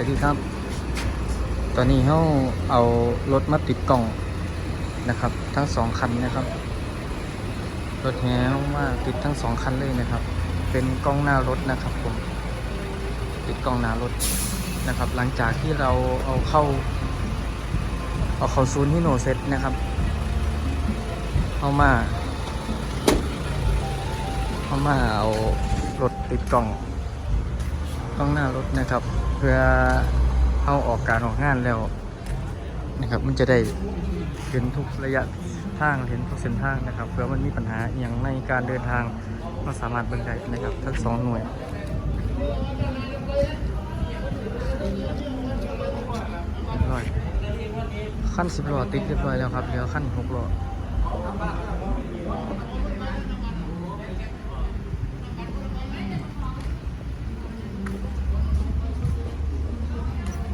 วัสดีครับ ตอนนี้เขาเอารถมาติดกล่องนะครับ ทั้งสองคันนะครับ รถแห่เข้ามาติดทั้งสองคันเลยนะครับ เป็นกล้องหน้ารถนะครับผม ติดกล้องหน้ารถนะครับ หลังจากที่เราเอาเข้า เอาเข้าซูนที่โนเซ็ตนะครับเอามาเอามาเอารถติดกล่องกล้องหน้ารถนะครับ เพื่อเอาออกการออกงานแล้วนะครับ มันจะได้เห็นทุกระยะทางเห็นทุกเส้นทางนะครับ เพื่อมันมีปัญหาอย่างในการเดินทางก็สามารถเบิ่งได้นะครับ ทั้งสองหน่วยเรียบร้อยขั้นสิบล้อติดเรียบร้อยแล้วครับเหลือขั้นหกล้อ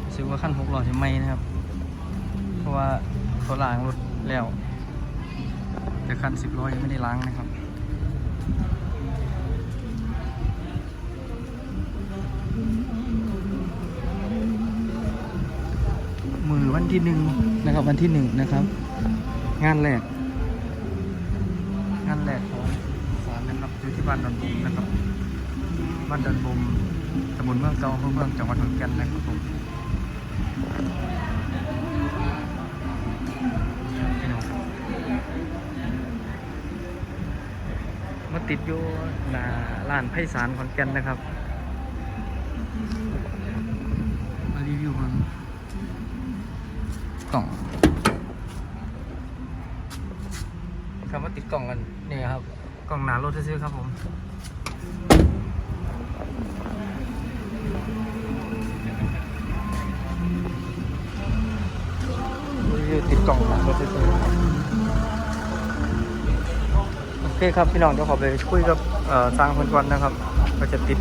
รู้สึก ว่าขั้นหกล้อจะไหมนะครับ เพราะว่าเขาล้างรถแล้ว แต่คันสิบล้อยังไม่ได้ล้างนะครับมือวันที่หนึ่งนะครับวันที่หนึ่งนะครับ งานแรก งานแรกของสารนะครับอยู่ที่บ้านดอนบุมนะครับบ้านดอนบุมตำบลเมืองเก่าอำเภอเมืองจังหวัดขอนแก่นนะครับผม มาติดอยู่หน้าร้านไพศาลขอนแก่นนะครับ มารีวิวมันกล่องครับมาติดกล่องกันนี่ครับ กล่องหนารถซื้อๆครับผม กล่องหนารถไฟฟ้าโอเคครับพี่น้องเดี๋ยวขอไปคุยกับสร้างคนก่อนนะครับว่าจะติด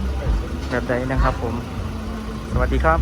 แบบใดนะครับผม สวัสดีครับ